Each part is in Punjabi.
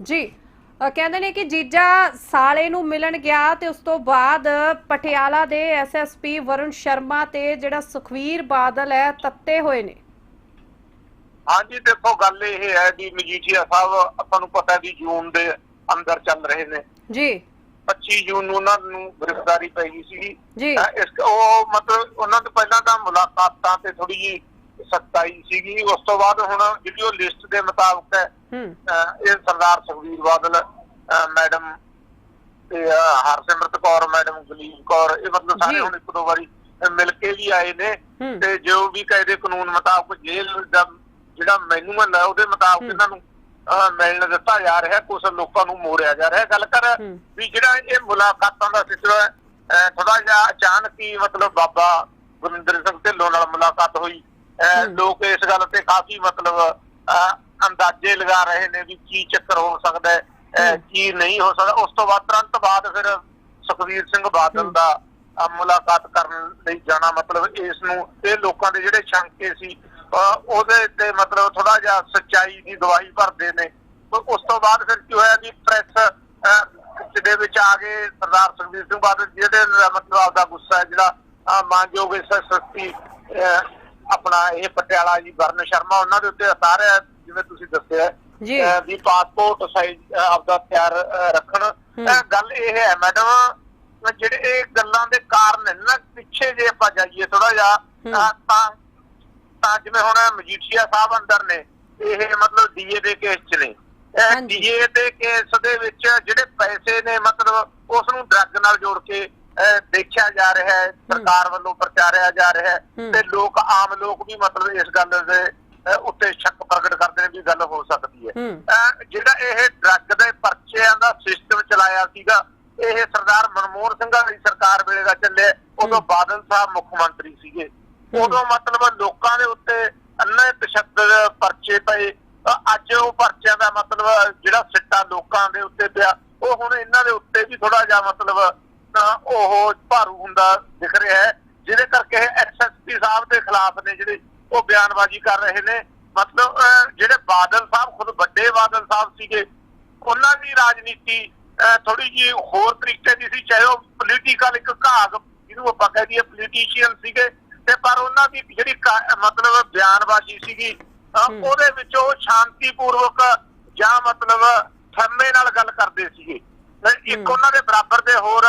ਜੀ ਕਹਿੰਦੇ ਨੇ ਕਿ ਜੀਜਾ ਸਾਲੇ ਨੂੰ ਮਿਲਣ ਗਿਆ ਤੇ ਉਸ ਤੋਂ ਬਾਅਦ ਪਟਿਆਲਾ ਦੇ ਐਸਐਸਪੀ ਵਰੁਣ ਸ਼ਰਮਾ ਤੇ ਜਿਹੜਾ ਸੁਖਵੀਰ ਬਾਦਲ ਹੈ ਤੱਤੇ ਹੋਏ ਨੇ। ਹਾਂਜੀ ਦੇਖੋ ਗੱਲ ਇਹ ਹੈ ਵੀ ਮਜੀਠੀਆ ਸਾਹਿਬ ਆਪਾਂ ਨੂੰ ਪਤਾ ਵੀ ਜੂਨ ਦੇ ਅੰਦਰ ਚੱਲ ਰਹੇ ਨੇ। ਜੀ। 25 ਜੂਨ ਨੂੰ ਉਹਨਾਂ ਨੂੰ ਗ੍ਰਿਫਤਾਰੀ ਪੈ ਗਈ ਸੀ ਜੀ। ਇਸ ਉਹ ਮਤਲਬ ਉਹਨਾਂ ਤੋਂ ਪਹਿਲਾਂ ਤਾਂ ਮੁਲਾਕਾਤਾਂ ਤੇ ਥੋੜੀ ਜੀ ਸਖਤਾਈ ਸੀਗੀ ਉਸ ਤੋਂ ਬਾਅਦ ਹੁਣ ਜਿਹੜੀ ਉਹ ਲਿਸਟ ਦੇ ਮੁਤਾਬਕ ਹੈ ਇਹ ਸਰਦਾਰ ਸੁਖਬੀਰ ਬਾਦਲ ਮੈਡਮ ਤੇ ਹਰਸਿਮਰਤ ਕੌਰ ਮੈਡਮ ਗਲੀਬ ਕੌਰ ਇਹ ਮਤਲਬ ਸਾਰੇ। ਹੁਣ ਇੱਕ ਦੋ ਵਾਰੀ ਮਿਲ ਕੇ ਵੀ ਆਏ ਨੇ। ਤੇ ਜੋ ਵੀ ਕਾਇਦੇ ਕਾਨੂੰਨ ਮੁਤਾਬਕ ਜੇਲ੍ਹ ਦਾ ਜਿਹੜਾ ਮੈਨੂਅਲ ਹੈ ਉਹਦੇ ਮੁਤਾਬਕ। ਇਹਨਾਂ ਨੂੰ ਮਿਲਣ ਦਿੱਤਾ ਜਾ ਰਿਹਾ ਕੁਝ ਲੋਕਾਂ ਨੂੰ ਮੋੜਿਆ ਜਾ ਰਿਹਾ ਗੱਲ ਕਰ। ਵੀ ਜਿਹੜਾ ਇਹ ਮੁਲਾਕਾਤਾਂ ਦਾ ਸਿਲਸਿਲਾ ਹੈ ਥੋੜਾ ਜਿਹਾ ਅਚਾਨਕ ਹੀ ਮਤਲਬ ਬਾਬਾ ਗੁਰਿੰਦਰ ਸਿੰਘ ਢਿੱਲੋਂ ਨਾਲ ਮੁਲਾਕਾਤ ਹੋਈ। ਲੋਕ ਇਸ ਗੱਲ ਤੇ ਕਾਫੀ ਮਤਲਬ ਅੰਦਾਜ਼ੇ ਲਗਾ ਰਹੇ ਨੇ ਵੀ ਕੀ ਚੱਕਰ ਹੋ ਸਕਦਾ ਹੈ। ਕੀ ਨਹੀਂ ਹੋ ਸਕਦਾ ਉਸ ਤੋਂ ਬਾਅਦ ਤੁਰੰਤ ਬਾਅਦ ਫਿਰ ਸੁਖਵੀਰ ਸਿੰਘ ਬਾਦਲ। ਦਾ ਮੁਲਾਕਾਤ ਕਰਨ ਲਈ ਜਾਣਾ ਮਤਲਬ ਇਸ ਨੂੰ ਇਹ ਲੋਕਾਂ ਦੇ ਜਿਹੜੇ ਸ਼ੰਕੇ ਸੀ ਉਹਦੇ ਤੇ ਮਤਲਬ ਥੋੜਾ ਜਿਹਾ ਸੱਚਾਈ ਦੀ ਦਵਾਈ ਭਰਦੇ ਨੇ ਉਸ ਤੋਂ ਬਾਅਦ ਫਿਰ ਕੀ ਹੋਇਆ ਵੀ ਪ੍ਰੈਸ ਦੇ ਵਿੱਚ ਆ ਗਏ ਸਰਦਾਰ ਸੁਖਬੀਰ ਸਿੰਘ ਬਾਦਲ ਨਾਲ ਮਤਲਬ ਆਪਦਾ ਗੁੱਸਾ ਹੈ ਜਿਹੜਾ ਮਾਨਯੋਗ ਐਸਐਸਪੀ ਆਪਣਾ ਇਹ ਪਟਿਆਲਾ ਜੀ ਵਰਨ ਸ਼ਰਮਾ ਉਹਨਾਂ ਦੇ ਉੱਤੇ ਉਤਾਰਿਆ ਜਿਵੇਂ ਤੁਸੀਂ ਦੱਸਿਆ ਜੀ। ਵੀ ਪਾਸਪੋਰਟ ਸਾਈਜ਼ ਆਪਦਾ ਤਿਆਰ ਰੱਖਣ ਗੱਲ ਇਹ ਹੈ ਮੈਡਮ ਜਿਹੜੇ ਇਹ ਗੱਲਾਂ ਦੇ ਕਾਰਨ ਨੇ ਪਿੱਛੇ ਜੇ ਆਪਾਂ ਜਾਈਏ ਥੋੜਾ ਜਿਹਾ ਹੂੰ। ਤਾਂ ਤਾਂ ਜਿਵੇਂ ਹੁਣ ਮਜੀਠੀਆ ਸਾਹਿਬ ਅੰਦਰ ਨੇ ਇਹ ਮਤਲਬ ਡੀਏ ਦੇ ਕੇਸ ਚ ਨੇ। ਡੀਏ ਦੇ ਕੇਸ ਦੇ ਵਿੱਚ ਜਿਹੜੇ ਪੈਸੇ ਨੇ ਮਤਲਬ ਉਸ ਨੂੰ ਡਰੱਗ ਨਾਲ ਜੋੜ ਕੇ ਦੇਖਿਆ ਜਾ ਰਿਹਾ ਹੈ ਸਰਕਾਰ ਵੱਲੋਂ ਪ੍ਰਚਾਰਿਆ ਜਾ ਰਿਹਾ ਹੈ। ਤੇ ਲੋਕ ਆਮ ਲੋਕ ਵੀ ਮਤਲਬ ਇਸ ਗੱਲ ਦੇ ਉੱਤੇ ਸ਼ੱਕ ਪ੍ਰਗਟ ਕਰਦੇ ਨੇ ਵੀ ਗੱਲ ਹੋ ਸਕਦੀ ਹੈ ਜਿਹੜਾ ਇਹ ਡਰੱਗ ਦੇ ਪਰਚਿਆਂ ਦਾ ਸਿਸਟਮ ਚਲਾਇਆ ਸੀਗਾ ਇਹ ਸਰਦਾਰ ਮਨਮੋਹਨ ਸਿੰਘ ਦੀ ਸਰਕਾਰ ਵੇਲੇ ਦਾ ਚੱਲਿਆ ਉਦੋਂ। ਬਾਦਲ ਸਾਹਿਬ ਮੁੱਖ ਮੰਤਰੀ ਸੀਗੇ। ਉਦੋਂ ਮਤਲਬ ਲੋਕਾਂ ਦੇ ਉੱਤੇ ਅੰਨੇ ਤਸ਼ੱਦਦ ਪਰਚੇ ਪਏ ਅੱਜ ਉਹ ਪਰਚਿਆਂ ਦਾ ਮਤਲਬ ਜਿਹੜਾ ਸਿੱਟਾ ਲੋਕਾਂ ਦੇ ਉੱਤੇ ਪਿਆ ਉਹ ਹੁਣ ਇਹਨਾਂ ਦੇ ਉੱਤੇ ਵੀ ਥੋੜਾ ਜਿਹਾ ਮਤਲਬ ਅਹ ਉਹ ਭਾਰੂ ਹੁੰਦਾ ਦਿਖ ਰਿਹਾ ਹੈ ਜਿਹਦੇ ਕਰਕੇ ਐਸਐਸਪੀ ਸਾਹਿਬ ਦੇ ਖਿਲਾਫ ਨੇ ਜਿਹੜੇ ਉਹ ਬਿਆਨਬਾਜ਼ੀ ਕਰ ਰਹੇ ਨੇ ਮਤਲਬ ਜਿਹੜੇ ਬਾਦਲ ਸਾਹਿਬ ਖੁਦ ਵੱਡੇ ਬਾਦਲ ਸਾਹਿਬ ਸੀਗੇ ਉਹਨਾਂ ਦੀ ਰਾਜਨੀਤੀ ਥੋੜੀ ਜੀ ਹੋਰ ਤਰੀਕੇ ਦੀ ਸੀ ਚਾਹੇ ਉਹ ਪੋਲੀਟੀਕਲ ਇੱਕ ਘਾਗ ਜਿਹਨੂੰ ਆਪਾਂ ਕਹਿ ਦਈਏ ਪੋਲੀਟੀਸ਼ੀਅਨ ਸੀਗੇ ਤੇ ਪਰ ਉਹਨਾਂ ਦੀ ਜਿਹੜੀ ਮਤਲਬ ਬਿਆਨਬਾਜ਼ੀ ਸੀਗੀ। ਉਹਦੇ ਵਿੱਚ ਉਹ ਸ਼ਾਂਤੀਪੂਰਵਕ ਜਾਂ ਮਤਲਬ ਥੰਮੇ ਨਾਲ ਗੱਲ ਕਰਦੇ ਸੀਗੇ ਤੇ ਇੱਕ। ਉਹਨਾਂ ਦੇ ਬਰਾਬਰ ਦੇ ਹੋਰ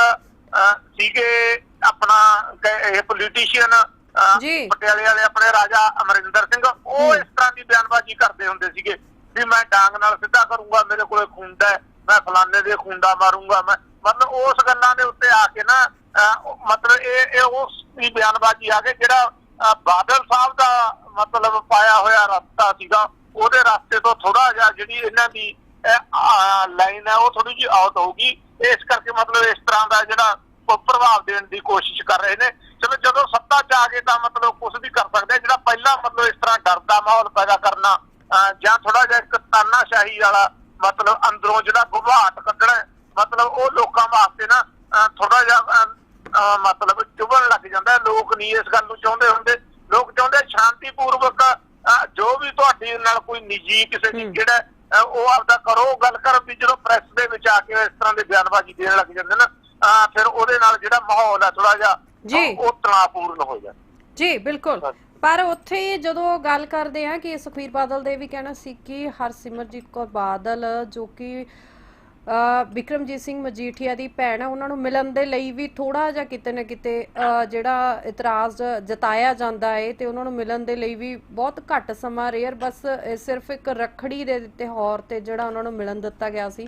ਸੀਗੇ ਆਪਣਾ ਇਹ ਪੋਲੀਟੀਸ਼ੀਅਨ। ਪਟਿਆਲੇ ਵਾਲੇ ਆਪਣੇ ਰਾਜਾ ਅਮਰਿੰਦਰ ਸਿੰਘ ਉਹ। ਇਸ ਤਰ੍ਹਾਂ ਦੀ ਬਿਆਨਬਾਜ਼ੀ ਕਰਦੇ ਹੁੰਦੇ ਸੀਗੇ ਵੀ ਮੈਂ ਡਾਂਗ ਨਾਲ ਸਿੱਧਾ ਕਰੂੰਗਾ ਮੇਰੇ ਕੋਲੇ ਖੁੰਡਾ ਮੈਂ ਫਲਾਣੇ ਦੇ ਖੁੰਡਾ ਮਾਰੂੰਗਾ ਮੈਂ ਮਤਲਬ ਉਸ ਗੱਲਾਂ ਦੇ ਉੱਤੇ ਆ ਕੇ ਨਾ ਮਤਲਬ ਇਹ ਇਹ ਉਸ ਦੀ ਬਿਆਨਬਾਜ਼ੀ ਆ ਕੇ ਜਿਹੜਾ ਬਾਦਲ ਸਾਹਿਬ ਦਾ ਮਤਲਬ ਪਾਇਆ ਹੋਇਆ ਰਸਤਾ ਸੀਗਾ ਉਹਦੇ ਰਸਤੇ ਤੋਂ ਥੋੜਾ ਜਿਹਾ ਜਿਹੜੀ ਇਹਨਾਂ ਦੀ ਲਾਈਨ ਹੈ ਉਹ ਥੋੜੀ ਜਿਹੀ ਆਊਟ ਹੋਊਗੀ ਇਸ ਕਰਕੇ ਮਤਲਬ ਇਸ ਤਰ੍ਹਾਂ ਦਾ ਜਿਹੜਾ ਪ੍ਰਭਾਵ ਦੇਣ ਦੀ ਕੋਸ਼ਿਸ਼ ਕਰ ਰਹੇ ਨੇ ਚਲੋ ਜਦੋਂ ਸੱਤਾ ਚ ਆ ਗਏ ਤਾਂ ਮਤਲਬ ਕੁਝ ਵੀ ਕਰ ਸਕਦੇ। ਜਿਹੜਾ ਪਹਿਲਾਂ ਮਤਲਬ ਇਸ ਤਰ੍ਹਾਂ ਡਰ ਦਾ ਮਾਹੌਲ ਪੈਦਾ ਕਰਨਾ ਜਾਂ ਥੋੜਾ ਜਿਹਾ ਇੱਕ ਤਾਨਾਸ਼ਾਹੀ ਵਾਲਾ ਮਤਲਬ ਅੰਦਰੋਂ ਜਿਹੜਾ ਗੁਬਾਟ ਕੱਢਣਾ ਮਤਲਬ ਉਹ ਲੋਕਾਂ ਵਾਸਤੇ ਨਾ ਥੋੜਾ ਜਿਹਾ ਮਤਲਬ ਚੁਭਣ ਲੱਗ ਜਾਂਦਾ। ਲੋਕ ਨਹੀਂ ਇਸ ਗੱਲ ਨੂੰ ਚਾਹੁੰਦੇ ਹੁੰਦੇ ਲੋਕ ਚਾਹੁੰਦੇ ਸ਼ਾਂਤੀਪੂਰਵਕ ਜੋ ਵੀ ਤੁਹਾਡੀ ਨਾਲ ਕੋਈ ਨਿੱਜੀ ਕਿਸੇ ਦੀ। ਜਿਹੜਾ ਉਹ ਆਪਦਾ ਕਰੋ ਗੱਲ ਕਰ ਵੀ ਜਦੋਂ ਪ੍ਰੈਸ ਦੇ ਵਿੱਚ ਆ ਕੇ ਇਸ ਤਰ੍ਹਾਂ ਦੇ ਬਿਆਨਬਾਜ਼ੀ ਦੇਣ ਲੱਗ ਜਾਂਦੇ ਨਾ ਫਿਰ ਉਹਦੇ ਨਾਲ ਜਿਹੜਾ ਮਾਹੌਲ ਹੈ ਥੋੜਾ ਜਿਹਾ ਜੀ। ਉਹ- ਤਣਾਅਪੂਰਨ ਹੋ ਜਾਂਦਾ ਜੀ ਬਿਲਕੁਲ। ਪਰ ਉੱਥੇ ਜਦੋਂ ਗੱਲ ਕਰਦੇ ਆ ਕਿ ਸੁਖਵੀਰ ਬਾਦਲ ਦੇ ਵੀ ਕਹਿਣਾ ਸੀ ਕਿ ਹਰਸਿਮਰਜੀਤ ਕੌਰ ਬਾਦਲ ਜੋ ਕਿ ਅ, ਬਿਕਰਮਜੀਤ ਸਿੰਘ ਮਜੀਠੀਆ ਦੀ ਭੈਣ ਹੈ ਉਹਨਾਂ ਨੂੰ ਮਿਲਣ ਦੇ ਲਈ ਵੀ ਥੋੜਾ ਜਿਹਾ ਕਿਤੇ ਨਾ ਕਿਤੇ ਜਿਹੜਾ ਇਤਰਾਜ਼ ਜਤਾਇਆ ਜਾਂਦਾ ਹੈ ਤੇ ਉਹਨਾਂ ਨੂੰ ਮਿਲਣ ਦੇ ਲਈ ਵੀ ਬਹੁਤ ਘੱਟ ਸਮਾਂ ਰੇਅਰ ਬਸ ਸਿਰਫ ਇੱਕ ਰੱਖੜੀ ਦੇ ਤਿਉਹਾਰ ਤੇ ਜਿਹੜਾ ਉਹਨਾਂ ਨੂੰ ਮਿਲਣ ਦਿੱਤਾ ਗਿਆ ਸੀ।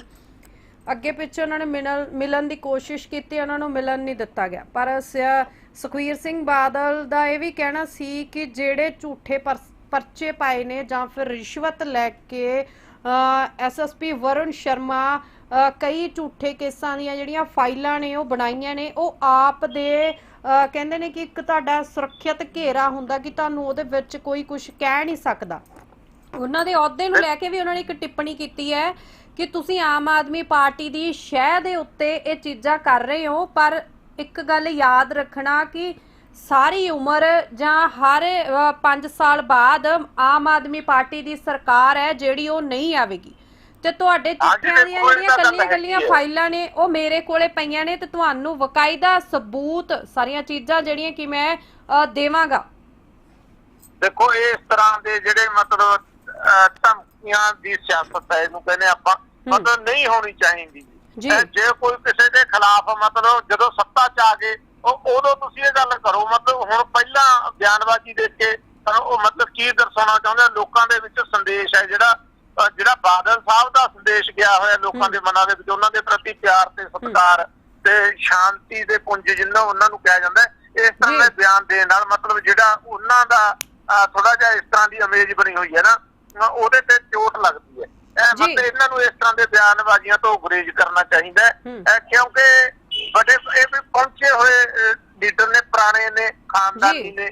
ਅੱਗੇ ਪਿੱਛੇ ਉਹਨਾਂ ਨੇ ਮਿਲਣ ਦੀ ਕੋਸ਼ਿਸ਼ ਕੀਤੀ ਉਹਨਾਂ ਨੂੰ ਮਿਲਣ ਨਹੀਂ ਦਿੱਤਾ ਗਿਆ। ਪਰ ਸ- ਸੁਖਵੀਰ ਸਿੰਘ ਬਾਦਲ ਦਾ ਇਹ ਵੀ ਕਹਿਣਾ ਸੀ ਕਿ ਜਿਹੜੇ ਝੂਠੇ ਪਰਚੇ ਪਾਏ ਨੇ ਜਾਂ ਫਿਰ ਰਿਸ਼ਵਤ ਲੈ ਕੇ ਐਸਐਸਪੀ ਵਰੁਣ ਸ਼ਰਮਾ ਕਈ ਝੂਠੇ ਕੇਸਾਂ ਦੀਆਂ ਜਿਹੜੀਆਂ ਫਾਈਲਾਂ ਨੇ, ਉਹ ਬਣਾਈਆਂ ਨੇ। ਉਹ ਆਪ ਦੇ ਕਹਿੰਦੇ ਨੇ ਕਿ ਇੱਕ ਤੁਹਾਡਾ ਸੁਰੱਖਿਅਤ ਘੇਰਾ ਹੁੰਦਾ ਕਿ ਤੁਹਾਨੂੰ ਉਹਦੇ ਵਿੱਚ ਕੋਈ ਕੁਝ ਕਹਿ ਨਹੀਂ ਸਕਦਾ। ਉਹਨਾਂ ਦੇ ਅਹੁਦੇ ਨੂੰ ਲੈ ਕੇ ਵੀ ਉਹਨਾਂ ਨੇ ਇੱਕ ਟਿੱਪਣੀ ਕੀਤੀ ਹੈ ਕਿ ਤੁਸੀਂ ਆਮ ਆਦਮੀ ਪਾਰਟੀ ਦੀ ਸ਼ਹਿ ਦੇ ਉੱਤੇ ਇਹ ਚੀਜ਼ਾਂ ਕਰ ਰਹੇ ਹੋ, ਪਰ ਇੱਕ ਗੱਲ ਯਾਦ ਰੱਖਣਾ ਕਿ ਸਾਰੀ ਉਮਰ ਜਾਂ ਹਰ 5 ਸਾਲ ਬਾਅਦ ਆਮ ਆਦਮੀ ਪਾਰਟੀ ਦੀ ਸਰਕਾਰ ਹੈ ਜਿਹੜੀ ਉਹ ਨਹੀਂ ਆਵੇਗੀ। ਤੇ ਤੁਹਾਡੇ ਹਾਂਜੀ, ਚਿੱਠੀਆਂ ਦੀਆਂ ਜਿਹੜੀਆਂ ਤਾਂ ਗੱਲ ਕੱਲੀਆਂ ਕੱਲੀਆਂ ਹੈਗੀ ਹੈ। ਫਾਈਲਾਂ ਨੇ ਉਹ ਮੇਰੇ ਕੋਲੇ ਪਈਆਂ ਨੇ ਤੇ ਤੁਹਾਨੂੰ ਵਕਾਇਦਾ ਸਬੂਤ ਸਾਰੀਆਂ ਚੀਜ਼ਾਂ ਜਿਹੜੀਆਂ ਕਿ ਮੈਂ ਅ, ਦੇਵਾਂਗਾ ਦੇਖੋ ਇਸ ਤਰ੍ਹਾਂ ਦੇ ਜਿਹੜੇ ਮਤਲਬ ਅਹ, ਧਮਕੀਆਂ ਦੀ ਸਿਆਸਤ ਹੈ ਇਹਨੂੰ ਕਹਿੰਦੇ ਆਪਾਂ ਮਤਲਬ ਨਹੀਂ ਹੋਣੀ ਚਾਹੀਦੀ ਜੀ। ਜੇ ਕੋਈ ਕਿਸੇ ਦੇ ਖਿਲਾਫ ਮਤਲਬ ਜਦੋਂ ਸੱਤਾ ਚ ਆ ਗਏ ਉਹ ਉਦੋਂ ਤੁਸੀਂ ਇਹ ਗੱਲ ਕਰੋ ਮਤਲਬ ਹੁਣ ਪਹਿਲਾਂ ਬਿਆਨਬਾਜ਼ੀ ਦੇ ਕੇ ਤਾਂ ਉਹ ਮਤਲਬ ਕੀ ਦਰਸਾਉਣਾ ਚਾਹੁੰਦੇ ਆ? ਲੋਕਾਂ ਦੇ ਵਿੱਚ ਸੰਦੇਸ਼ ਹੈ ਜਿਹੜਾ ਜਿਹੜਾ ਬਾਦਲ ਸਾਹਿਬ ਦਾ ਸੰਦੇਸ਼ ਗਿਆ ਹੋਇਆ ਲੋਕਾਂ ਦੇ ਮਨਾਂ ਦੇ ਵਿੱਚ ਉਹਨਾਂ ਦੇ ਪ੍ਰਤੀ ਪਿਆਰ ਤੇ ਸਤਿਕਾਰ ਤੇ ਸ਼ਾਂਤੀ ਦੇ ਪੁੰਜ ਜਿੰਨਾ ਉਹਨਾਂ ਨੂੰ ਕਿਹਾ ਜਾਂਦਾ ਇਸ ਤਰ੍ਹਾਂ। ਦੇ ਬਿਆਨ ਦੇਣ ਨਾਲ ਮਤਲਬ ਜਿਹੜਾ ਉਹਨਾਂ ਦਾ ਥੋੜਾ ਜਿਹਾ ਇਸ ਤਰ੍ਹਾਂ ਦੀ ਇਮੇਜ ਬਣੀ ਹੋਈ ਹੈ ਨਾ ਉਹਦੇ ਤੇ ਚੋਟ ਲੱਗਦੀ ਹੈ। ਇਹ। ਮਤਲਬ ਇਹਨਾਂ ਨੂੰ ਇਸ ਤਰ੍ਹਾਂ ਦੇ ਬਿਆਨਬਾਜ਼ੀਆਂ ਤੋਂ ਗੁਰੇਜ਼ ਕਰਨਾ ਚਾਹੀਦਾ ਹੈ। ਕਿਉਂਕਿ ਵੱਡੇ ਇਹ ਵੀ ਪਹੁੰਚੇ ਹੋਏ ਲੀਡਰ ਨੇ ਪੁਰਾਣੇ ਨੇ ਖਾਨਦਾਨੀ ਨੇ।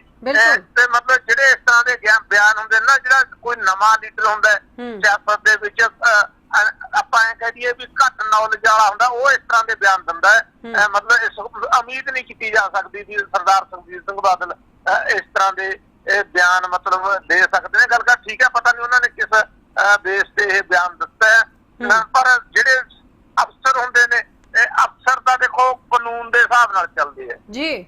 ਤੇ ਮਤਲਬ ਜਿਹੜੇ ਇਸ ਤਰ੍ਹਾਂ ਦੇ ਗਿਆਨ ਬਿਆਨ ਹੁੰਦੇ ਨੇ ਜਿਹੜਾ ਕੋਈ ਨਵਾਂ ਲੀਡਰ ਹੁੰਦਾ। ਸਿਆਸਤ ਦੇ ਵਿੱਚ ਆਪਾਂ ਇਹ ਕਹਿ ਦਈਏ ਵੀ ਘੱਟ ਨੌਲੇਜ ਵਾਲਾ ਹੁੰਦਾ ਉਹ ਇਸ ਤਰ੍ਹਾਂ ਦੇ ਬਿਆਨ ਦਿੰਦਾ ਹੈ। ਮਤਲਬ ਇਸ ਉਮੀਦ ਨਹੀਂ ਕੀਤੀ ਜਾ ਸਕਦੀ ਵੀ ਸਰਦਾਰ ਸੁਖਬੀਰ ਸਿੰਘ ਬਾਦਲ ਇਸ ਤਰ੍ਹਾਂ ਦੇ ਇਹ ਬਿਆਨ ਮਤਲਬ ਦੇ ਸਕਦੇ ਨੇ। ਗੱਲ ਕਰ ਠੀਕ ਹੈ ਪਤਾ ਨਹੀਂ ਉਹਨਾਂ ਨੇ ਕਿਸ ਬੇਸ ਤੇ ਇਹ ਬਿਆਨ ਦਿੱਤਾ ਹੈ। ਪਰ ਜਿਹੜੇ ਅਫਸਰ ਹੁੰਦੇ ਨੇ ਇਹ ਅਫਸਰ ਤਾਂ ਦੇਖੋ ਕਾਨੂੰਨ ਦੇ ਹਿਸਾਬ ਨਾਲ ਚੱਲਦੇ ਆ ਜੀ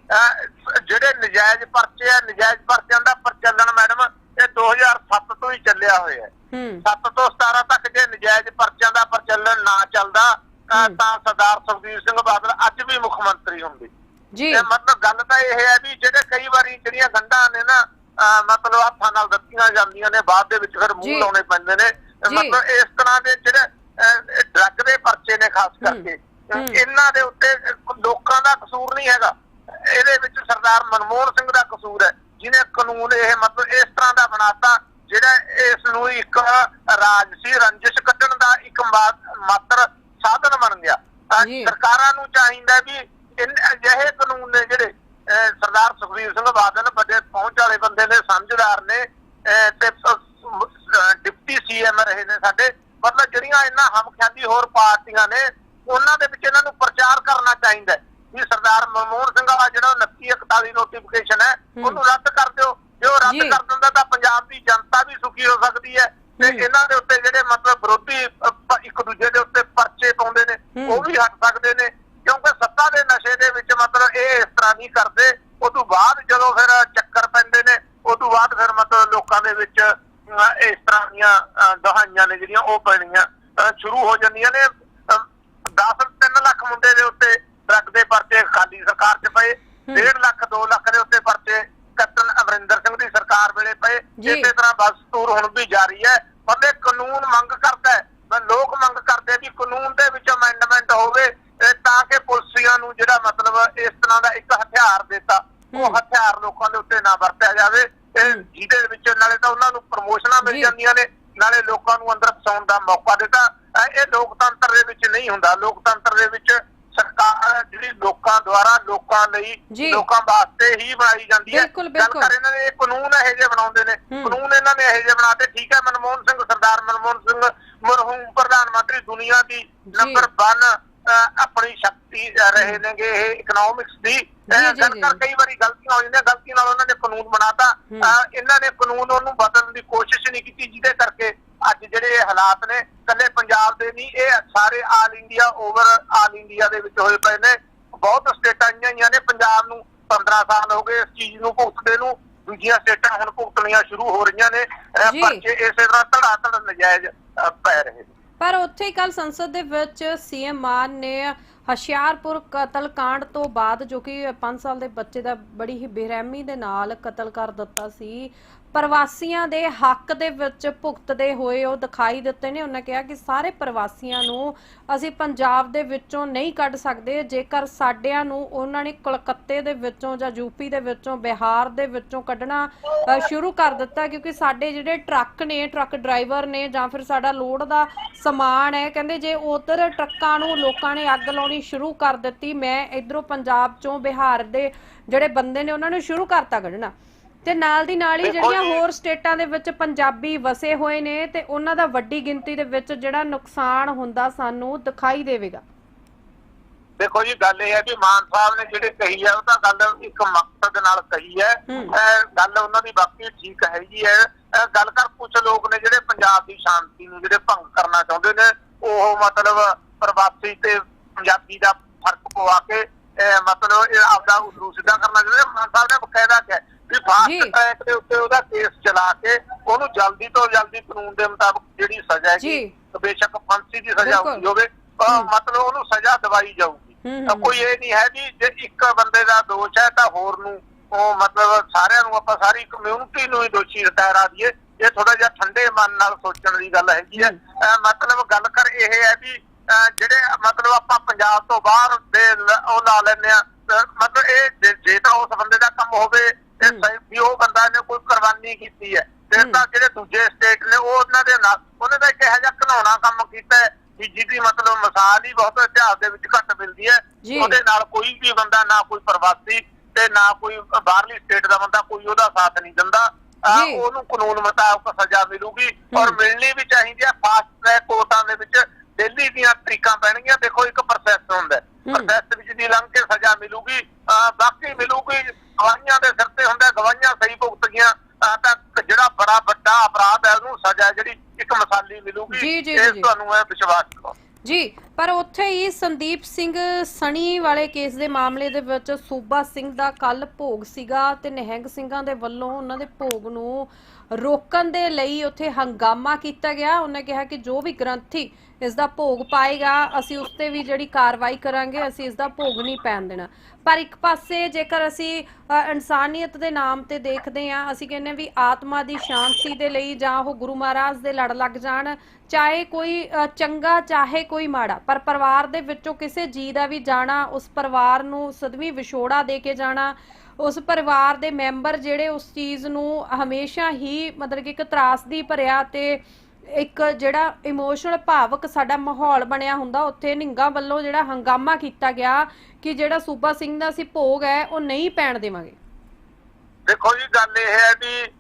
ਜਿਹੜੇ ਨਜਾਇਜ਼ ਪਰਚੇ ਆ ਨਜਾਇਜ਼ ਪਰਚਿਆਂ ਦਾ ਪ੍ਰਚਲਨ ਮੈਡਮ ਇਹ 2007 ਤੋਂ ਹੀ ਚੱਲਿਆ ਹੋਇਆ ਹੈ ਹੂੰ 7 ਤੋਂ 17 ਤੱਕ ਜੇ ਨਜਾਇਜ਼ ਪਰਚਿਆਂ ਦਾ ਪ੍ਰਚਲਨ ਨਾ ਚੱਲਦਾ। ਤਾਂ ਸਰਦਾਰ ਸੁਖਬੀਰ ਸਿੰਘ ਬਾਦਲ ਅੱਜ ਵੀ ਮੁੱਖ ਮੰਤਰੀ ਹੁੰਦੇ ਜੀ ਇਹ ਮਤਲਬ ਗੱਲ ਤਾਂ ਇਹ ਹੈ ਵੀ ਜਿਹੜੇ ਕਈ ਵਾਰੀ ਜਿਹੜੀਆਂ ਗੰਢਾਂ ਨੇ ਨਾ ਮਤਲਬ ਹੱਥਾਂ ਨਾਲ ਦਿੱਤੀਆਂ ਜਾਂਦੀਆਂ ਨੇ ਬਾਅਦ ਦੇ ਵਿੱਚ ਫਿਰ। ਮੂੰਹ ਲਾਉਣੇ ਪੈਂਦੇ ਨੇ। ਮਤਲਬ ਇਸ ਤਰ੍ਹਾਂ ਦੇ ਜਿਹੜੇ ਡਰੱਗ ਦੇ ਪਰਚੇ ਨੇ ਖਾਸ ਕਰਕੇ। ਇਹਨਾਂ ਦੇ ਉੱਤੇ ਲੋਕਾਂ ਦਾ ਕਸੂਰ ਨਹੀਂ ਹੈਗਾ। ਇਹਦੇ ਵਿੱਚ ਸਰਦਾਰ ਮਨਮੋਹਨ ਸਿੰਘ ਦਾ ਕਸੂਰ ਹੈ ਜਿਹਨੇ ਕਾਨੂੰਨ ਇਹ ਮਤਲਬ ਇਸ ਤਰ੍ਹਾਂ ਦਾ ਬਣਾਤਾ ਜਿਹੜਾ ਇਸ ਨੂੰ ਇੱਕ ਰਾਜਸੀ ਰੰਜਿਸ਼ ਕੱਢਣ ਦਾ ਇੱਕ ਮਾਤਰ ਸਾਧਨ ਬਣ ਗਿਆ। ਸਰਕਾਰਾਂ ਨੂੰ ਚਾਹੀਦਾ ਵੀ ਅਜਿਹੇ ਕਾਨੂੰਨ ਨੇ ਜਿਹੜੇ ਸਰਦਾਰ ਸੁਖਬੀਰ ਸਿੰਘ ਬਾਦਲ ਵੱਡੇ ਪਹੁੰਚ ਵਾਲੇ ਬੰਦੇ ਨੇ ਸਮਝਦਾਰ ਨੇ ਤੇ ਡਿਪਟੀ ਸੀਐਮ ਰਹੇ ਨੇ ਸਾਡੇ। ਮਤਲਬ ਜਿਹੜੀਆਂ ਇਹਨਾਂ ਹਮਖਿਆਲੀ ਹੋਰ ਪਾਰਟੀਆਂ ਨੇ ਉਹਨਾਂ ਦੇ ਵਿੱਚ ਇਹਨਾਂ ਨੂੰ ਪ੍ਰਚਾਰ ਕਰਨਾ ਚਾਹੀਦਾ ਵੀ ਸਰਦਾਰ ਮਨਮੋਹਨ ਸਿੰਘ ਵਾਲਾ ਜਿਹੜਾ 2941 ਨੋਟੀਫਿਕੇਸ਼ਨ ਹੈ। ਉਹਨੂੰ ਰੱਦ ਕਰ ਦਿਓ ਜੇ ਉਹ ਰੱਦ। ਕਰ ਦਿੰਦਾ ਤਾਂ ਪੰਜਾਬ ਦੀ ਜਨਤਾ ਵੀ ਸੁਖੀ ਹੋ ਸਕਦੀ ਹੈ ਤੇ। ਇਹਨਾਂ ਦੇ ਉੱਤੇ ਜਿਹੜੇ ਮਤਲਬ ਵਿਰੋਧੀ ਇੱਕ ਦੂਜੇ ਦੇ ਉੱਤੇ ਪਰਚੇ ਪਾਉਂਦੇ ਨੇ। ਉਹ ਵੀ ਹਟ ਸਕਦੇ ਨੇ ਕਿਉਂਕਿ ਸੱਤਾ ਦੇ ਨਸ਼ੇ ਦੇ ਵਿੱਚ ਮਤਲਬ ਇਹ ਇਸ ਤਰ੍ਹਾਂ ਨਹੀਂ ਕਰਦੇ ਉਸ ਤੋਂ ਬਾਅਦ ਜਦੋਂ ਫਿਰ ਚੱਕਰ ਪੈਂਦੇ ਨੇ ਉਸ ਤੋਂ ਬਾਅਦ ਫਿਰ ਮਤਲਬ ਲੋਕਾਂ ਦੇ ਵਿੱਚ ਇਸ ਤਰ੍ਹਾਂ ਦੀਆਂ ਦਹਾਈਆਂ ਨੇ ਜਿਹੜੀਆਂ ਉਹ ਪੈਣੀਆਂ ਸ਼ੁਰੂ ਹੋ ਜਾਂਦੀਆਂ ਨੇ 10 3 ਲੱਖ ਮੁੰਡੇ ਦੇ ਉੱਤੇ ਡਰੱਗ ਦੇ ਪਰਚੇ ਖਾਲੀ ਸਰਕਾਰ 'ਚ ਪਏ 1.5 ਲੱਖ 2 ਲੱਖ ਦੇ ਉੱਤੇ ਪਰਚੇ ਕੈਪਟਨ ਅਮਰਿੰਦਰ ਸਿੰਘ ਦੀ ਸਰਕਾਰ ਵੇਲੇ ਪਏ। ਇਸੇ ਤਰ੍ਹਾਂ ਬਸ ਟੂਰ ਹੁਣ ਵੀ ਜਾਰੀ ਹੈ ਇਹ ਕਾਨੂੰਨ ਮੰਗ ਕਰਦਾ ਹੈ ਮੈਂ ਲੋਕ ਮੰਗ ਕਰਦੇ ਵੀ ਕਾਨੂੰਨ ਦੇ ਵਿੱਚ ਅਮੈਂਡਮੈਂਟ ਹੋਵੇ ਤਾਂ ਕਿ ਪੁਲਿਸੀਆਂ ਨੂੰ ਜਿਹੜਾ ਮਤਲਬ ਇਸ ਤਰ੍ਹਾਂ ਦਾ ਇੱਕ ਹਥਿਆਰ ਦਿੱਤਾ ਉਹ। ਹਥਿਆਰ ਲੋਕਾਂ ਦੇ ਉੱਤੇ ਨਾ ਵਰਤਿਆ ਜਾਵੇ। ਜਿਹਦੇ ਵਿੱਚ ਨਾਲੇ ਤਾਂ ਉਹਨਾਂ ਨੂੰ ਪ੍ਰਮੋਸ਼ਨਾਂ ਮਿਲ। ਜਾਂਦੀਆਂ ਨੇ ਨਾਲੇ ਲੋਕਾਂ ਨੂੰ ਅੰਦਰ ਫਸਾਉਣ ਦਾ ਮੌਕਾ ਦਿੱਤਾ। ਇਹ- ਲੋਕਤੰਤਰ ਦੇ ਵਿੱਚ ਨਹੀਂ ਹੁੰਦਾ। ਲੋਕਤੰਤਰ ਦੇ ਵਿੱਚ ਸਰਕਾਰ ਜਿਹੜੀ ਲੋਕਾਂ ਦੁਆਰਾ ਲੋਕਾਂ ਲਈ। ਲੋਕਾਂ ਵਾਸਤੇ ਹੀ ਬਣਾਈ ਜਾਂਦੀ ਹੈ। ਗੱਲ। ਕਰ ਇਹਨਾਂ ਨੇ ਇਹ ਕਾਨੂੰਨ ਇਹੋ ਜਿਹੇ ਬਣਾਉਂਦੇ ਨੇ। ਕਾਨੂੰਨ ਇਹਨਾਂ ਨੇ ਇਹੋ ਜਿਹੇ ਬਣਾਤੇ ਠੀਕ ਹੈ ਮਨਮੋਹਨ ਸਿੰਘ ਸਰਦਾਰ ਮਨਮੋਹਨ ਸਿੰਘ ਮਰਹੂਮ ਪ੍ਰਧਾਨ ਮੰਤਰੀ ਦੁਨੀਆ ਦੀ ਨੰਬਰ 1 ਆਪਣੀ ਸ਼ਕਤੀ ਰਹੇ ਨੇਗੇ। ਇਹ ਇਕਨੋਮਿਕਸ ਦੀ ਅਹ, ਜੀ, ਜੀ, ਗੱਲ ਜੀ। ਕਰ ਕਈ ਵਾਰੀ ਗਲਤੀਆਂ ਹੋ ਜਾਂਦੀਆਂ ਗਲਤੀ ਨਾਲ ਉਹਨਾਂ ਨੇ ਕਾਨੂੰਨ ਬਣਾਤਾ ਇਹਨਾਂ ਨੇ ਕਾਨੂੰਨ ਉਹਨੂੰ ਬਦਲਣ ਦੀ ਕੋਸ਼ਿਸ਼ ਨਹੀਂ ਕੀਤੀ ਜਿਹਦੇ ਕਰਕੇ ਅੱਜ ਜਿਹੜੇ ਹਾਲਾਤ ਨੇ ਕੱਲੇ ਪੰਜਾਬ ਦੇ ਨਹੀਂ ਇਹ ਸਾਰੇ all India over all India ਦੇ ਵਿੱਚ ਹੋਏ ਪਏ ਨੇ ਬਹੁਤ ਸਟੇਟਾਂ ਆਈਆਂ ਹੋਈਆਂ ਨੇ ਪੰਜਾਬ ਨੂੰ 15 ਸਾਲ ਹੋ ਗਏ ਇਸ ਚੀਜ਼ ਨੂੰ ਭੁਗਤਦੇ ਨੂੰ ਦੂਜੀਆਂ ਸਟੇਟਾਂ ਹੁਣ ਭੁਗਤਣੀਆਂ ਸ਼ੁਰੂ ਹੋ ਰਹੀਆਂ ਨੇ। ਪਰਚੇ ਇਸੇ ਤਰ੍ਹਾਂ ਧੜਾ ਧੜ ਨਜਾਇਜ਼ ਪੈ ਰਹੇ ਪਰ ਉੱਥੇ ਹੀ ਕੱਲ ਸੰਸਦ ਦੇ ਵਿੱਚ ਸੀਐਮ ਮਾਨ ਨੇ ਹਸ਼ਿਆਰਪੁਰ ਕਤਲ ਕਾਂਡ ਤੋਂ ਬਾਅਦ ਜੋ ਕਿ 5 ਸਾਲ ਦੇ ਬੱਚੇ ਦਾ ਬੜੀ ਹੀ ਬੇਰਹਿਮੀ ਦੇ ਨਾਲ ਕਤਲ ਕਰ ਦਿੱਤਾ ਸੀ। ਪ੍ਰਵਾਸੀਆਂ ਦੇ ਹੱਕ ਦੇ ਵਿੱਚ ਭੁਗਤਦੇ ਹੋਏ ਉਹ ਦਿਖਾਈ ਦਿੱਤੇ ਨੇ। ਉਹਨਾਂ ਕਿਹਾ ਕਿ ਸਾਰੇ ਪ੍ਰਵਾਸੀਆਂ ਨੂੰ ਅਸੀਂ ਪੰਜਾਬ ਦੇ ਵਿੱਚੋਂ ਨਹੀਂ ਕੱਢ ਸਕਦੇ। ਜੇਕਰ ਸਾਡਿਆਂ ਨੂੰ ਉਹਨਾਂ ਨੇ ਕਲਕੱਤੇ ਦੇ ਵਿੱਚੋਂ ਜਾਂ ਯੂਪੀ ਦੇ ਵਿੱਚੋਂ ਬਿਹਾਰ ਦੇ ਵਿੱਚੋਂ ਕੱਢਣਾ ਅ, ਸ਼ੁਰੂ ਕਰ ਦਿੱਤਾ। ਕਿਉਂਕਿ ਸਾਡੇ ਜਿਹੜੇ ਟਰੱਕ ਨੇ ਟਰੱਕ ਡਰਾਈਵਰ ਨੇ ਜਾਂ ਫਿਰ ਸਾਡਾ ਲੋਡ ਦਾ ਸਮਾਨ ਹੈ ਕਹਿੰਦੇ ਜੇ ਉਧਰ ਟਰੱਕਾਂ ਨੂੰ ਲੋਕਾਂ ਨੇ ਅੱਗ ਲਾਉਣੀ ਸ਼ੁਰੂ ਕਰ ਦਿੱਤੀ ਮੈਂ ਇਧਰੋਂ ਪੰਜਾਬ ਚੋਂ ਬਿਹਾਰ ਦੇ ਜਿਹੜੇ ਬੰਦੇ ਨੇ ਉਹਨਾਂ ਨੂੰ ਸ਼ੁਰੂ ਕਰਤਾ ਕੱਢਣਾ। ਤੇ ਨਾਲ ਦੀ ਨਾਲ ਹੀ ਜਿਹੜੀਆਂ ਹੋਰ ਸਟੇਟਾਂ ਦੇ ਵਿੱਚ ਪੰਜਾਬੀ ਵਸੇ ਹੋਏ ਨੇ ਤੇ ਉਹਨਾਂ ਦਾ ਵੱਡੀ ਗਿਣਤੀ ਦੇ ਵਿੱਚ ਜਿਹੜਾ ਨੁਕਸਾਨ ਹੁੰਦਾ ਸਾਨੂੰ ਦਿਖਾਈ ਦੇਵੇਗਾ। ਦੇਖੋ ਜੀ ਗੱਲ ਇਹ ਹੈ ਕਿ ਮਾਨ ਸਾਹਿਬ ਨੇ ਜਿਹੜੇ ਕਹੀ ਹੈ ਉਹ ਤਾਂ ਗੱਲ ਇੱਕ ਮਕਸਦ ਨਾਲ ਕਹੀ ਹੈ। ਗੱਲ ਉਹਨਾਂ ਦੀ ਬਾਕੀ ਠੀਕ ਹੈਗੀ ਹੈ। ਗੱਲ ਕਰ ਕੁਝ ਲੋਕ ਨੇ ਜਿਹੜੇ ਪੰਜਾਬ ਦੀ ਸ਼ਾਂਤੀ ਨੂੰ ਜਿਹੜੇ ਭੰਗ ਕਰਨਾ ਚਾਹੁੰਦੇ ਨੇ ਉਹ ਮਤਲਬ ਪ੍ਰਵਾਸੀ ਤੇ ਪੰਜਾਬੀ ਦਾ ਫ਼ਰਕ ਪਵਾ ਕੇ ਮਤਲਬ ਇਹ ਆਪਦਾ ਉਸਰੂ ਸਿੱਧਾ ਕਰਨਾ ਚਾਹੁੰਦੇ ਨੇ। ਮਾਨ ਸਾਹਿਬ ਨੇ ਬਕਾਇਦਾ ਕਿਹਾ ਵੀ ਜੀ। ਫਾਸਟ ਟਰੈਕ ਦੇ ਉੱਤੇ ਉਹਦਾ ਕੇਸ ਚਲਾ ਕੇ ਉਹਨੂੰ ਜਲਦੀ ਤੋਂ ਜਲਦੀ ਕਾਨੂੰਨ ਦੇ ਮੁਤਾਬਕ ਜਿਹੜੀ ਸਜ਼ਾ ਜੀ। ਹੈਗੀ ਬੇਸ਼ੱਕ ਫਾਂਸੀ ਦੀ ਸਜ਼ਾ। ਹੁੰਦੀ ਹੋਵੇ। ਮਤਲਬ ਉਹਨੂੰ ਸਜ਼ਾ ਦਵਾਈ ਜਾਊਗੀ ਤਾਂ। ਕੋਈ ਇਹ ਨਹੀਂ ਹੈ ਵੀ ਜੇ ਇੱਕ ਬੰਦੇ ਦਾ ਦੋਸ਼ ਹੈ ਤਾਂ ਹੋਰ ਨੂੰ ਉਹ ਮਤਲਬ ਸਾਰਿਆਂ ਨੂੰ ਆਪਾਂ ਸਾਰੀ ਕਮਿਊਨਿਟੀ ਨੂੰ ਹੀ ਦੋਸ਼ੀ ਠਹਿਰਾ ਦਈਏ ਇਹ ਥੋੜਾ ਜਿਹਾ ਠੰਡੇ ਮਨ ਨਾਲ ਸੋਚਣ ਦੀ ਗੱਲ ਹੈਗੀ ਹੈ ਮਤਲਬ ਗੱਲ ਕਰ ਇਹ ਹੈ ਵੀ ਜਿਹੜੇ ਮਤਲਬ ਆਪਾਂ ਪੰਜਾਬ ਤੋਂ ਬਾਹਰ ਦੇ ਉਹ ਲਾ ਲੈਂਦੇ ਆ ਮਤਲਬ ਇਹ ਜੇ- ਤਾਂ ਉਸ ਬੰਦੇ ਦਾ ਕੰਮ ਹੋਵੇ ਇਹ। ਸਹੀ ਕੁਰਬਾਨੀ ਕੀਤੀ ਹੈ ਹਮ। ਤਾਂ ਜਿਹੜੇ ਦੂਜੇ ਸਟੇਟ ਨੇ ਉਹ ਉਹਨਾਂ ਦੇ ਨਾਲ ਉਹਨੇ ਤਾਂ ਇੱਕ ਇਹੋ ਜਿਹਾ ਘਨਾਉਣਾ ਕੰਮ ਕੀਤਾ ਵੀ ਜਿਹਦੀ ਮਤਲਬ ਮਿਸਾਲ ਹੀ ਬਹੁਤ ਇਤਿਹਾਸ ਦੇ ਵਿੱਚ ਘੱਟ ਮਿਲਦੀ ਹੈ। ਉਹਦੇ ਨਾਲ ਕੋਈ ਵੀ ਬੰਦਾ ਨਾ ਕੋਈ ਪ੍ਰਵਾਸੀ ਤੇ ਨਾ ਕੋਈ ਬਾਹਰਲੀ ਸਟੇਟ ਦਾ ਬੰਦਾ ਕੋਈ ਉਹਦਾ ਸਾਥ ਨਹੀਂ ਦਿੰਦਾ। ਉਹਨੂੰ ਕਾਨੂੰਨ ਮੁਤਾਬਕ ਸਜ਼ਾ ਮਿਲੂਗੀ ਔਰ। ਮਿਲਣੀ ਵੀ ਚਾਹੀਦੀ ਹੈ ਫਾਸਟ ਟਰੈਕ ਕੋਰਟਾਂ ਦੇ ਵਿੱਚ ਦਿੱਲੀ ਦੀਆਂ ਤਰੀਕਾਂ ਪੈਣਗੀਆਂ ਦੇਖੋ ਇੱਕ ਪ੍ਰੋਸੈਸ ਹੁੰਦਾ। ਪ੍ਰੋਸੈਸ ਵਿੱਚ ਦੀ ਲੰਘ ਕੇ ਸਜ਼ਾ ਮਿਲੂਗੀ ਬਾਕੀ ਮਿਲੂਗੀ ਗਵਾਹੀਆਂ ਦੇ ਸਿਰ ਤੇ ਹੁੰਦਾ ਗਵਾਹੀਆਂ ਸਹੀ ਭੁਗਤ ਗਈਆਂ ਅਹ ਤਾਂ ਜਿਹੜਾ ਬੜਾ ਵੱਡਾ ਅਪਰਾਧ ਹੈ ਉਹਨੂੰ ਸਜ਼ਾ ਜਿਹੜੀ ਇੱਕ ਮਿਸਾਲੀ ਮਿਲੂਗੀ ਜੀ, ਜੀ, ਜੀ, ਇਹ ਜੀ। ਤੁਹਾਨੂੰ ਇਹ ਵਿਸ਼ਵਾਸ ਜੀ ਪਰ ਉੱਥੇ ਹੀ ਸੰਦੀਪ ਸਿੰਘ ਸਣੀ ਵਾਲੇ ਕੇਸ ਦੇ ਮਾਮਲੇ ਦੇ ਵਿੱਚ ਸੂਬਾ ਸਿੰਘ ਦਾ ਕੱਲ ਭੋਗ ਸੀਗਾ ਤੇ ਨਿਹੰਗ ਸਿੰਘਾਂ ਦੇ ਵੱਲੋਂ ਉਹਨਾਂ ਦੇ ਭੋਗ ਨੂੰ ਰੋਕਣ ਦੇ ਲਈ ਉੱਥੇ ਹੰਗਾਮਾ ਕੀਤਾ ਗਿਆ ਉਹਨੇ ਕਿਹਾ ਕਿ ਜੋ ਵੀ ਗ੍ਰੰਥੀ ਇਸ ਦਾ ਭੋਗ ਪਾਏਗਾ, ਅਸੀਂ ਉਸ ਤੇ ਵੀ ਜਿਹੜੀ ਕਾਰਵਾਈ ਕਰਾਂਗੇ, ਅਸੀਂ ਇਸ ਦਾ ਭੋਗ ਨਹੀਂ ਪੈਣ ਦੇਣਾ। ਪਰ ਇੱਕ ਪਾਸੇ ਜੇਕਰ ਅਸੀਂ ਇਨਸਾਨੀਅਤ ਦੇ ਨਾਮ ਤੇ ਦੇਖਦੇ ਹਾਂ, ਅਸੀਂ ਕਹਿੰਦੇ ਵੀ ਆਤਮਾ ਦੀ ਸ਼ਾਂਤੀ ਦੇ ਲਈ ਜਾਂ ਉਹ ਗੁਰੂ ਮਹਾਰਾਜ ਦੇ ਲੜ ਲੱਗ ਜਾਣ, ਚਾਹੇ ਕੋਈ ਚੰਗਾ, ਚਾਹੇ ਕੋਈ ਮਾੜਾ, ਪਰ ਪਰਿਵਾਰ ਦੇ ਵਿੱਚੋਂ ਕਿਸੇ ਜੀ ਦਾ ਵੀ ਜਾਣਾ, ਉਸ ਪਰਿਵਾਰ ਨੂੰ ਸਦਵੀ ਵਿਛੋੜਾ ਦੇ ਕੇ ਜਾਣਾ, ਉਸ ਪਰਿਵਾਰ ਦੇ ਮੈਂਬਰ ਜਿਹੜੇ ਉਸ ਚੀਜ਼ ਨੂੰ ਹਮੇਸ਼ਾ ਹੀ ਮਤਲਬ ਕਿ ਇੱਕ ਤਰਾਸਦੀ ਭਰਿਆ ਤੇ ਇੱਕ ਜਿਹੜਾ ਇਮੋਸ਼ਨਲ ਭਾਵਕ ਸਾਡਾ ਮਾਹੌਲ ਬਣਿਆ ਹੁੰਦਾ ਉੱਥੇ ਨਿੰਗਾ ਵੱਲੋਂ ਜਿਹੜਾ ਹੰਗਾਮਾ ਕੀਤਾ ਗਿਆ ਕਿ ਜਿਹੜਾ ਸੂਬਾ ਸਿੰਘ ਦਾ ਅਸੀਂ ਭੋਗ ਹੈ ਉਹ ਨਹੀਂ ਪੈਣ ਦੇਵਾਂਗੇ ਦੇਖੋ ਜੀ ਗੱਲ ਇਹ ਹੈ ਵੀ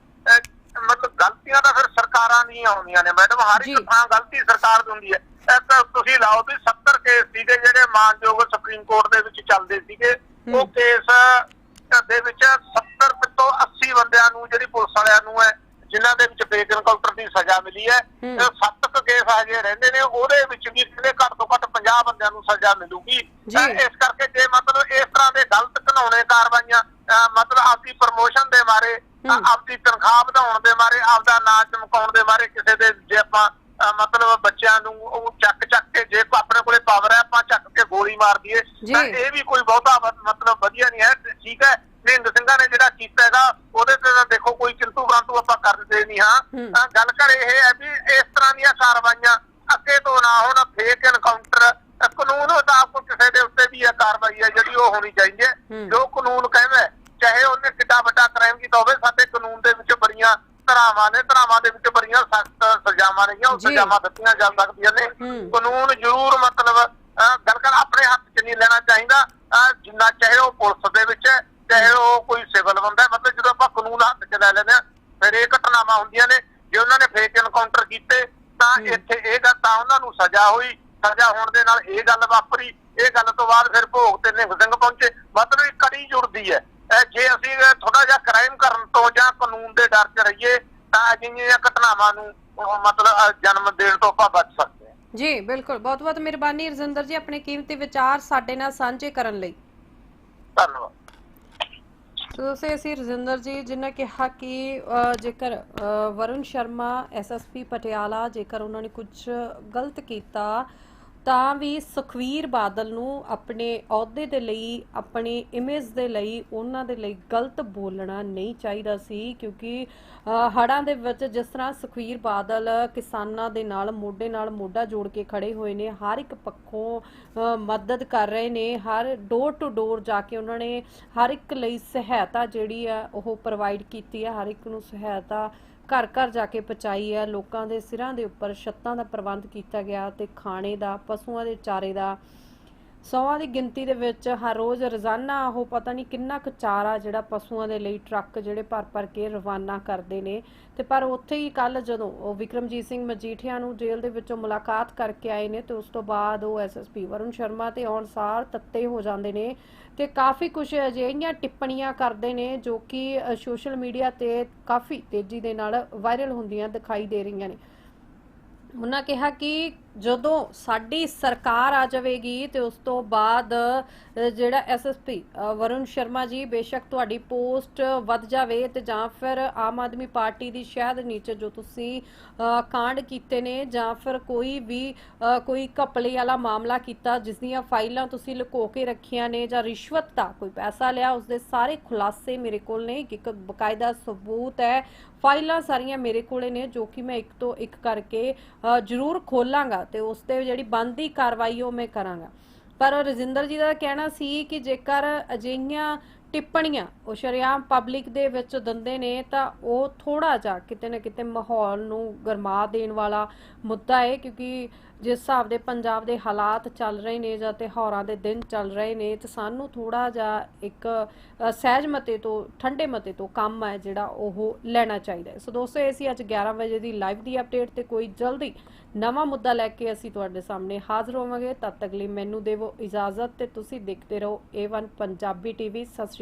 ਮਤਲਬ ਗਲਤੀਆਂ ਤਾਂ ਫਿਰ ਸਰਕਾਰਾਂ ਦੀਆਂ ਆਉਂਦੀਆਂ ਨੇ ਮੈਡਮ ਹਰ। ਇੱਕ ਥਾਂ ਗਲਤੀ ਸਰਕਾਰ ਦੀ ਹੁੰਦੀ ਹੈ ਤਾਂ ਤੁਸੀਂ ਲਾਓ ਵੀ 70 ਕੇਸ ਸੀਗੇ ਜਿਹੜੇ ਮਾਨਯੋਗ ਸੁਪਰੀਮ ਕੋਰਟ ਦੇ ਵਿੱਚ ਚੱਲਦੇ ਸੀਗੇ ਉਹ। ਕੇਸ ਦੇ ਵਿੱਚ 70 ਤੋਂ 80 ਬੰਦਿਆਂ ਨੂੰ ਜਿਹੜੀ ਪੁਲਿਸ ਵਾਲਿਆਂ ਨੂੰ ਹੈ ਜਿਨ੍ਹਾਂ ਦੇ ਵਿੱਚ ਫੇਕ ਐਨਕਾਊਂਟਰ ਦੀ ਸਜ਼ਾ ਮਿਲੀ ਹੈ ਸੱਤ ਕੁ ਕੇਸ ਹਜੇ ਰਹਿੰਦੇ ਨੇ ਉਹਦੇ ਵਿੱਚ ਵੀ ਕਿਤੇ ਘੱਟ ਤੋਂ ਘੱਟ 50 ਬੰਦਿਆਂ ਨੂੰ ਸਜ਼ਾ ਮਿਲੂਗੀ। ਤਾਂ ਇਸ ਕਰਕੇ ਜੇ ਮਤਲਬ ਇਸ ਤਰ੍ਹਾਂ ਦੇ ਗਲਤ ਘਨਾਉਣੇ ਕਾਰਵਾਈਆਂ ਮਤਲਬ ਆਪਦੀ ਪ੍ਰਮੋਸ਼ਨ ਦੇ ਮਾਰੇ। ਆਪਦੀ ਤਨਖਾਹ ਵਧਾਉਣ ਦੇ ਮਾਰੇ ਆਪਦਾ ਨਾਂ ਚਮਕਾਉਣ ਦੇ ਮਾਰੇ ਕਿਸੇ ਦੇ ਜੇ ਆਪਾਂ ਮਤਲਬ ਬੱਚਿਆਂ ਨੂੰ ਉਹ ਚੱਕ ਚੱਕ ਕੇ ਜੇ ਆਪਣੇ ਕੋਲੇ ਪਾਵਰ ਹੈ ਆਪਾਂ ਚੱਕ ਗੋਲੀ ਮਾਰ ਦਈਏ ਜੀ। ਤਾਂ ਇਹ ਵੀ ਕੋਈ ਬਹੁਤਾ ਮਤਲਬ ਵਧੀਆ ਨਹੀਂ ਹੈ ਠੀਕ ਹੈ ਨਿੰਦ ਸਿੰਘਾਂ ਨੇ ਜਿਹੜਾ ਕੀਤਾ ਹੈਗਾ ਉਹਦੇ ਤੇ ਤਾਂ ਦੇਖੋ ਕੋਈ ਕਿੰਤੂ ਪਰੰਤੂ ਆਪਾਂ ਕਰਦੇ ਨਹੀਂ ਹਾਂ ਹੂੰ। ਤਾਂ ਗੱਲ ਕਰ ਇਹ ਹੈ ਵੀ ਇਸ ਤਰ੍ਹਾਂ ਦੀਆਂ ਕਾਰਵਾਈਆਂ ਅੱਗੇ ਤੋਂ ਨਾ ਹੋਣ ਫੇਕ ਐਨਕਾਊਂਟਰ ਕਾਨੂੰਨ ਮੁਤਾਬਕ ਕਿਸੇ ਦੇ ਉੱਤੇ ਵੀ ਇਹ ਕਾਰਵਾਈ ਹੈ ਜਿਹੜੀ ਉਹ ਹੋਣੀ ਚਾਹੀਦੀ ਹੈ ਹੂੰ। ਜੋ ਕਾਨੂੰਨ ਕਹਿੰਦਾ ਹੈ, ਚਾਹੇ ਉਹਨੇ ਕਿੱਡਾ ਵੱਡਾ ਕ੍ਰਾਈਮ ਕੀਤਾ ਹੋਵੇ ਸਾਡੇ ਕਾਨੂੰਨ ਦੇ ਵਿੱਚ ਬੜੀਆਂ ਧਰਾਵਾਂ ਨੇ ਧਰਾਵਾਂ ਦੇ ਵਿੱਚ ਬੜੀਆਂ ਸਖਤ ਸਜ਼ਾਵਾਂ ਨੇਗੀਆਂ ਉਹ। ਸਜ਼ਾਵਾਂ ਦਿੱਤੀਆਂ ਜਾ ਸਕਦੀਆਂ ਨੇ ਹੂੰ। ਕਾਨੂੰਨ ਜ਼ਰੂਰ ਮਤਲਬ ਗੱਲ ਕਰ ਆਪਣੇ ਹੱਥ 'ਚ ਨਹੀਂ ਲੈਣਾ ਚਾਹੀਦਾ। ਜਿੰਨਾ ਚਾਹੇ ਉਹ ਪੁਲਿਸ ਦੇ ਵਿੱਚ ਚਾਹੇ ਉਹ ਕੋਈ ਸਿਵਲ ਬੰਦਾ ਮਤਲਬ ਜਦੋਂ ਆਪਾਂ ਕਾਨੂੰਨ ਹੱਥ 'ਚ ਲੈ ਲੈਂਦੇ ਆ ਫਿਰ ਇਹ ਘਟਨਾਵਾਂ ਹੁੰਦੀਆਂ ਨੇ। ਜੇ ਉਹਨਾਂ ਨੇ ਫੇਕ ਐਨਕਾਊਂਟਰ ਕੀਤੇ ਤਾਂ। ਇੱਥੇ ਇਹ ਗੱਲ ਤਾਂ ਉਹਨਾਂ ਨੂੰ ਸਜ਼ਾ ਹੋਈ। ਸਜ਼ਾ ਹੋਣ ਦੇ ਨਾਲ ਇਹ ਗੱਲ ਵਾਪਰੀ। ਇਹ ਗੱਲ ਤੋਂ ਬਾਅਦ ਫਿਰ ਭੋਗ ਤੇ ਨਿਹੰਗ ਸਿੰਘ ਪਹੁੰਚੇ। ਮਤਲਬ ਇਹ ਕੜੀ ਜੁੜਦੀ ਹੈ। ਜੇ ਅਸੀਂ ਥੋੜਾ ਜਿਹਾ ਕ੍ਰਾਈਮ ਕਰਨ ਤੋਂ ਜਾਂ ਕਾਨੂੰਨ ਦੇ ਡਰ 'ਚ ਰਹੀਏ ਤਾਂ ਅਜਿਹੀਆਂ ਘਟਨਾਵਾਂ ਨੂੰ ਮਤਲਬ ਜਨਮ ਦੇਣ ਤੋਂ ਆਪਾਂ ਬਚ ਸਕਦੇ ਜੀ ਬਿਲਕੁਲ। ਬਹੁਤ ਬਹੁਤ ਮਿਹਰਬਾਨੀ ਰਜਿੰਦਰ ਜੀ ਆਪਣੇ ਕੀਮਤੀ ਵਿਚਾਰ ਸਾਡੇ ਨਾਲ ਸਾਂਝੇ ਕਰਨ ਲਈ। ਧੰਨਵਾਦ। ਸੋ ਦੋਸਤੋ ਅਸੀਂ ਰਜਿੰਦਰ ਜੀ ਜਿਨ੍ਹਾਂ ਕਿਹਾ ਕਿ ਜੇਕਰ ਵਰੁਣ ਸ਼ਰਮਾ ਐਸਐਸਪੀ ਪਟਿਆਲਾ ਜੇਕਰ ਉਹਨਾਂ ਨੇ ਕੁਝ ਗਲਤ ਕੀਤਾ ਤਾਂ ਵੀ ਸੁਖਵੀਰ ਬਾਦਲ ਨੂੰ ਆਪਣੇ ਅਹੁਦੇ ਦੇ ਲਈ ਆਪਣੀ ਇਮੇਜ ਦੇ ਲਈ ਉਹਨਾਂ ਦੇ ਲਈ ਗਲਤ ਬੋਲਣਾ ਨਹੀਂ ਚਾਹੀਦਾ ਸੀ ਕਿਉਂਕਿ ਅ, ਹੜ੍ਹਾਂ ਦੇ ਵਿੱਚ ਜਿਸ ਤਰ੍ਹਾਂ ਸੁਖਵੀਰ ਬਾਦਲ ਕਿਸਾਨਾਂ ਦੇ ਨਾਲ ਮੋਢੇ ਨਾਲ ਮੋਢਾ ਜੋੜ ਕੇ ਖੜੇ ਹੋਏ ਨੇ ਹਰ ਇੱਕ ਪੱਖੋਂ ਮਦਦ ਕਰ ਰਹੇ ਨੇ ਹਰ ਡੋਰ ਟੂ ਡੋਰ ਜਾ ਕੇ ਉਹਨਾਂ ਨੇ ਹਰ ਇੱਕ ਲਈ ਸਹਾਇਤਾ ਜਿਹੜੀ ਆ ਉਹ ਪ੍ਰੋਵਾਈਡ ਕੀਤੀ ਹੈ ਹਰ ਇੱਕ ਨੂੰ ਸਹਾਇਤਾ ਘਰ ਘਰ ਜਾ ਕੇ ਪਹੁੰਚਾਈ ਹੈ। ਲੋਕਾਂ ਦੇ ਸਿਰਾਂ ਦੇ ਉੱਪਰ ਛੱਤਾਂ ਦਾ ਪ੍ਰਬੰਧ ਕੀਤਾ ਗਿਆ ਤੇ ਖਾਣੇ ਦਾ, ਪਸ਼ੂਆਂ ਦੇ ਚਾਰੇ ਦਾ ਸੌਆਂ ਦੀ ਗਿਣਤੀ ਦੇ ਵਿੱਚ ਹਰ ਰੋਜ਼ ਰੋਜ਼ਾਨਾ ਉਹ ਪਤਾ ਨਹੀਂ ਕਿੰਨਾ ਕੁ ਚਾਰਾ ਜਿਹੜਾ ਪਸ਼ੂਆਂ ਦੇ ਲਈ ਟਰੱਕ ਜਿਹੜੇ ਭਰ ਭਰ ਕੇ ਰਵਾਨਾ ਕਰਦੇ ਨੇ। ਤੇ ਪਰ ਉੱਥੇ ਹੀ ਕੱਲ ਜਦੋਂ ਉਹ ਵਿਕਰਮਜੀਤ ਸਿੰਘ ਮਜੀਠੀਆ ਨੂੰ ਜੇਲ੍ਹ ਦੇ ਵਿੱਚੋਂ ਮੁਲਾਕਾਤ ਕਰਕੇ ਆਏ ਨੇ ਤੇ ਉਸ ਤੋਂ ਬਾਅਦ ਉਹ ਐਸਐਸਪੀ ਵਰੁਣ ਸ਼ਰਮਾ ਤੇ ਅਨਸਾਰ ਤੱਤੇ ਹੋ ਜਾਂਦੇ ਨੇ ਤੇ ਕਾਫੀ ਕੁਝ ਅਜਿਹੀਆਂ ਟਿੱਪਣੀਆਂ ਕਰਦੇ ਨੇ ਜੋ ਕਿ ਸੋਸ਼ਲ ਮੀਡੀਆ ਤੇ ਕਾਫੀ ਤੇਜ਼ੀ ਦੇ ਨਾਲ ਵਾਇਰਲ ਹੁੰਦੀਆਂ ਦਿਖਾਈ ਦੇ ਰਹੀਆਂ ਨੇ। ਉਹਨਾਂ ਕਿਹਾ ਕਿ ਜਦੋਂ ਸਾਡੀ ਸਰਕਾਰ ਆ ਜਾਵੇਗੀ ਤੇ ਉਸ ਤੋਂ ਬਾਅਦ ਅ, ਜਿਹੜਾ ਐਸਐਸਪੀ ਵਰੁਣ ਸ਼ਰਮਾ ਜੀ ਬੇਸ਼ੱਕ ਤੁਹਾਡੀ ਪੋਸਟ ਵੱਧ ਜਾਵੇ ਤੇ ਜਾਂ ਫਿਰ ਆਮ ਆਦਮੀ ਪਾਰਟੀ ਦੀ ਸ਼ਾਇਦ ਨੀਚੇ ਜੋ ਤੁਸੀਂ ਕਾਂਡ ਕੀਤੇ ਨੇ ਜਾਂ ਫਿਰ ਕੋਈ ਵੀ ਕੋਈ ਘਪਲੇ ਵਾਲਾ ਮਾਮਲਾ ਕੀਤਾ ਜਿਸ ਦੀਆਂ ਫਾਈਲਾਂ ਤੁਸੀਂ ਲੁਕੋ ਕੇ ਰੱਖੀਆਂ ਨੇ ਜਾਂ ਰਿਸ਼ਵਤ ਦਾ ਕੋਈ ਪੈਸਾ ਲਿਆ ਉਸ ਦੇ ਸਾਰੇ ਖੁਲਾਸੇ ਮੇਰੇ ਕੋਲ ਨੇ ਇੱਕ ਬਕਾਇਦਾ ਸਬੂਤ ਹੈ। ਫਾਈਲਾਂ ਸਾਰੀਆਂ ਮੇਰੇ ਕੋਲੇ ਨੇ ਜੋ ਕਿ ਮੈਂ ਇੱਕ ਤੋਂ ਇੱਕ ਕਰਕੇ ਜ਼ਰੂਰ ਖੋਲਾਂਗਾ। ਤੇ ਉਸ ਤੇ ਜਿਹੜੀ ਬੰਦੀ ਕਾਰਵਾਈ ਉਹ ਮੈਂ ਕਰਾਂਗਾ। ਪਰ ਰਜਿੰਦਰ ਜੀ ਦਾ ਕਹਿਣਾ ਸੀ ਕਿ ਜੇਕਰ ਅਜਿਹੀਆਂ ਟਿੱਪਣੀਆਂ ਉਹ ਸ਼ਰੇਆਮ ਪਬਲਿਕ ਦੇ ਵਿੱਚ ਦਿੰਦੇ ਨੇ ਤਾਂ ਉਹ ਥੋੜਾ ਜਿਹਾ ਕਿਤੇ ਨਾ ਕਿਤੇ ਮਾਹੌਲ ਨੂੰ ਗਰਮਾ ਦੇਣ ਵਾਲਾ ਮੁੱਦਾ ਹੈ, ਕਿਉਂਕਿ ਜਿਸ ਹਿਸਾਬ ਦੇ ਪੰਜਾਬ ਦੇ ਹਾਲਾਤ ਚੱਲ ਰਹੇ ਨੇ ਜਾਂ ਤਿਉਹਾਰਾਂ ਦੇ ਦਿਨ ਚੱਲ ਰਹੇ ਨੇ, ਤੇ ਸਾਨੂੰ ਥੋੜਾ ਜਿਹਾ ਇੱਕ ਸਹਿਜ ਮਤੇ ਤੋਂ, ਠੰਡੇ ਮਤੇ ਤੋਂ ਕੰਮ ਹੈ ਜਿਹੜਾ ਉਹ ਲੈਣਾ ਚਾਹੀਦਾ ਸੋ ਦੋਸਤੋ, ਇਹ ਸੀ ਅੱਜ 11 ਵਜੇ ਦੀ ਲਾਈਵ ਦੀ ਅਪਡੇਟ ਤੇ ਕੋਈ ਜਲਦੀ ਨਵਾਂ ਮੁੱਦਾ ਲੈ ਕੇ ਅਸੀਂ ਤੁਹਾਡੇ ਸਾਹਮਣੇ ਹਾਜ਼ਰ ਹੋਵਾਂਗੇ। ਤਦ ਤੱਕ ਲਈ ਮੈਨੂੰ ਦੇਵੋ ਇਜਾਜ਼ਤ ਤੇ ਤੁਸੀਂ ਦੇਖਦੇ ਰਹੋ A1 ਪੰਜਾਬੀ ਟੀਵੀ ਸਤਿ ਸ਼੍ਰੀ